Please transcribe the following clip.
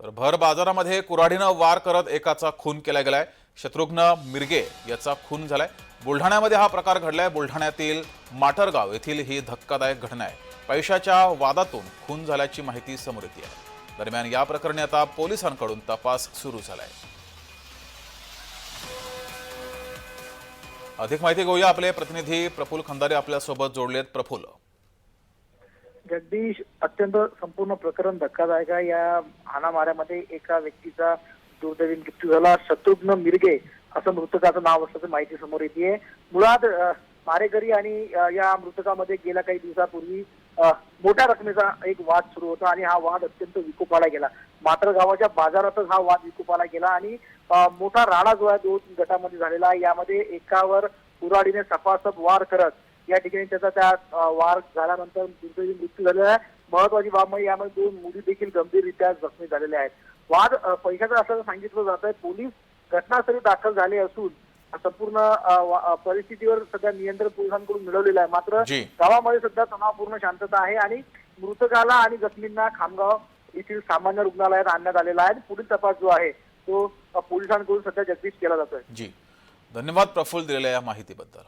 तर भर बाजारामध्ये कुऱ्हाडीनं वार करत एकाचा खून केला गेलाय. शत्रुघ्न मिरगे याचा खून झालाय. बुलढाण्यामध्ये हा प्रकार घडलाय. बुलढाण्यातील माटरगाव येथील ही धक्कादायक घटना आहे. पैशाच्या वादातून खून झाल्याची माहिती समोर येते आहे. दरम्यान या प्रकरणी आता पोलिसांकडून तपास सुरू झालाय. अधिक माहिती घेऊया. आपले प्रतिनिधी प्रफुल खंदारे आपल्यासोबत जोडलेत प्रफुल्ल. जगदीश अत्यंत संपूर्ण प्रकरण धक्कादायक आहे. या हाणामाऱ्यामध्ये एका व्यक्तीचा दुर्दैवी मृत्यू झाला. शत्रुघ्न मिरगे असं मृतकाचं नाव असल्याचं माहिती समोर येते मुळात मारेकरी आणि या मृतकामध्ये गेल्या काही दिवसापूर्वी मोठ्या रकमेचा एक वाद सुरू होता आणि हा वाद अत्यंत विकोपाला गेला. मात्र गावाच्या बाजारातच हा वाद विकोपाला गेला आणि मोठा राडा जो आहे दोन गटामध्ये झालेला यामध्ये एकावर उराडीने सपासप वार करत या ठिकाणी त्याचा त्या वार झाल्यानंतर दुर्दैवी मृत्यू झालेला आहे. महत्वाची बाब म्हणजे यामध्ये दोन मुली देखील गंभीररित्या जखमी झालेल्या आहेत. वाद पैशाचा असल्याचं सांगितलं जात आहे पोलीस घटनास्थळी दाखल झाले असून संपूर्ण परिस्थितीवर सध्या नियंत्रण पोलिसांकडून मिळवलेलं आहे. मात्र. गावामध्ये सध्या तणावपूर्ण शांतता आहे आणि मृतकाला आणि जखमींना खामगाव येथील सामान्य रुग्णालयात आणण्यात आलेला आहे पुढील तपास जो आहे तो पोलिसांकडून सध्या जगदीश केला जातोय. जी. धन्यवाद प्रफुल्ल दिलेल्या या माहितीबद्दल.